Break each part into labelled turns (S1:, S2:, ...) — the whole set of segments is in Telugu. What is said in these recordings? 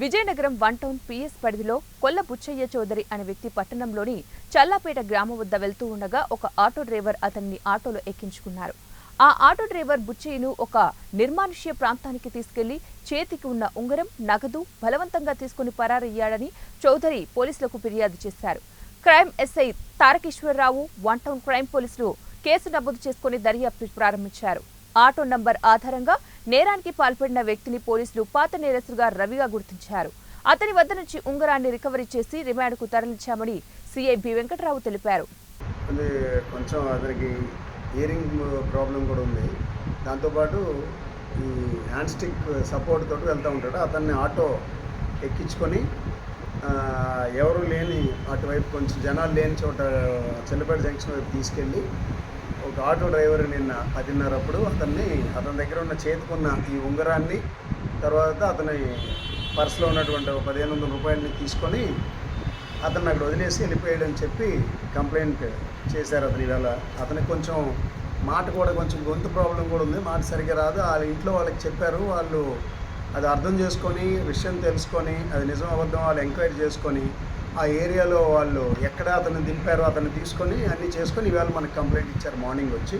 S1: విజయనగరం వన్ టౌన్ పిఎస్ పరిధిలో కొల్ల బుచ్చయ్య చౌదరి అనే వ్యక్తి పట్టణంలోని చల్లాపేట గ్రామం వద్ద వెళ్తూ ఉండగా ఒక ఆటో డ్రైవర్ అతన్ని ఆటోలో ఎక్కించుకున్నారు. ఆ ఆటో డ్రైవర్ బుచ్చయ్యను ఒక నిర్మానుష్య ప్రాంతానికి తీసుకెళ్ళి చేతికి ఉన్న ఉంగరం నగదు బలవంతంగా తీసుకుని పరారయ్యాడని చౌదరి పోలీసులకు ఫిర్యాదు చేశారు. Crime SI Tarakeswararao one town crime పోలీసులు కేసు నమోదు చేసుకుని దర్యాప్తు ప్రారంభించారు. ఆటో నంబర్ ఆధారంగా నేరానికి పాల్పడిన వ్యక్తిని పోలీసులు పాత నేరస్తుగా రవిగా గుర్తించారు. అతని వద్ద నుంచి ఉంగరాన్ని రికవరీ చేసి రిమాండ్కు తరలించామని సీఐ బి వెంకటరావు తెలిపారు.
S2: కొంచెం అతనికి ఇయరింగ్ ప్రాబ్లం కూడా ఉంది. దాంతోపాటు ఈ హ్యాండ్ స్టిక్ సపోర్ట్ తోటి వెళ్తూ ఉంటాడు. అతన్ని ఆటో ఎక్కించుకొని ఎవరు లేని అటువైపు కొంచెం జనాలు లేని చోట చెల్లపేట జంక్షన్ వైపు తీసుకెళ్ళి ఒక ఆటో డ్రైవర్ నిన్న పదిన్నర అప్పుడు అతన్ని అతని దగ్గర ఉన్న చేతికున్న ఈ ఉంగరాన్ని తర్వాత అతని పర్సులో ఉన్నటువంటి ఒక పదిహేను వందల రూపాయలని తీసుకొని అతను అక్కడ వదిలేసి వెళ్ళిపోయాడని చెప్పి కంప్లైంట్ చేశారు అతను. ఇవాళ అతనికి కొంచెం మాట కూడా కొంచెం గొంతు ప్రాబ్లం కూడా ఉంది. మాట సరిగ్గా రాదు. వాళ్ళ ఇంట్లో వాళ్ళకి చెప్పారు. వాళ్ళు అది అర్థం చేసుకొని విషయం తెలుసుకొని అది నిజం అబద్ధం వాళ్ళు ఎంక్వైరీ చేసుకొని ఆ ఏరియాలో వాళ్ళు ఎక్కడ అతను దింపారో అతను తీసుకొని అన్నీ చేసుకొని ఇవాళ మనకు కంప్లైంట్ ఇచ్చారు మార్నింగ్ వచ్చి.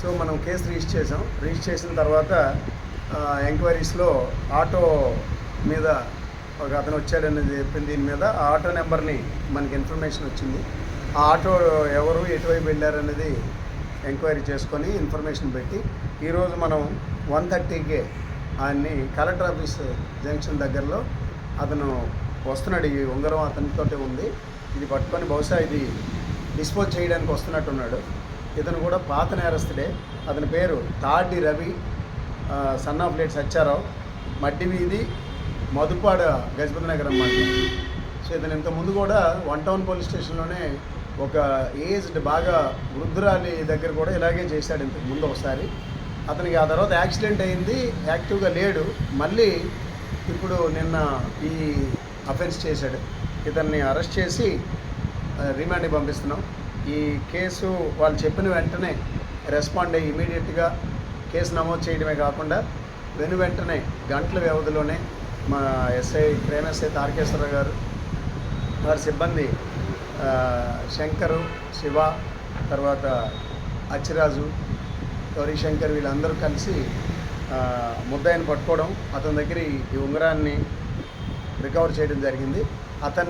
S2: సో మనం కేసు రిజిస్టర్ చేసాం రిజిస్టర్ చేసిన తర్వాత ఎంక్వైరీస్లో ఆటో మీద ఒక అతను వచ్చాడనేది చెప్పింది దీని మీద ఆ ఆటో నెంబర్ని మనకి ఇన్ఫర్మేషన్ వచ్చింది. ఆ ఆటో ఎవరు ఎటువైపు వెళ్ళారనేది ఎంక్వైరీ చేసుకొని ఇన్ఫర్మేషన్ పెట్టి ఈరోజు మనం వన్ థర్టీకే ఆయన్ని కలెక్టర్ ఆఫీస్ జంక్షన్ దగ్గరలో అతను వస్తున్నాడు ఈ ఉంగరం అతనితోటే ఉంది. ఇది పట్టుకొని బహుశా ఇది డిస్పోజ్ చేయడానికి వస్తున్నట్టున్నాడు. ఇతను కూడా పాత నేరస్తుడే. అతని పేరు Tadi Ravi son of late Satyarao. మడ్డి వీధి మధుపాడ గజపతి నగరం మండలం సో ఇతను ఇంత ముందు కూడా వన్ టౌన్ పోలీస్ స్టేషన్లోనే ఒక ఏజ్డ్ బాగా వృద్ధురాలి దగ్గర కూడా ఇలాగే చేశాడు ఇంతకు ముందు ఒకసారి. అతనికి ఆ తర్వాత యాక్సిడెంట్ అయింది యాక్టివ్గా లేడు. మళ్ళీ ఇప్పుడు నిన్న ఈ అఫెన్స్ చేశాడు. ఇతన్ని అరెస్ట్ చేసి రిమాండ్కి పంపిస్తున్నాం. ఈ కేసు వాళ్ళు చెప్పిన వెంటనే రెస్పాండ్ అయ్యి ఇమీడియట్గా కేసు నమోదు చేయడమే కాకుండా వెను వెంటనే గంటల వ్యవధిలోనే మా ఎస్ఐ క్రైమ్ ఎస్ఐ తారకేశ్వరరావు గారు వారి సిబ్బంది శంకరు శివ తర్వాత అచ్చిరాజు గౌరీ శంకర్ వీళ్ళందరూ కలిసి ముద్దాయిని పట్టుకోవడం అతని దగ్గర ఈ ఉంగరాన్ని రికవర్ చేయడం జరిగింది. అతన్ని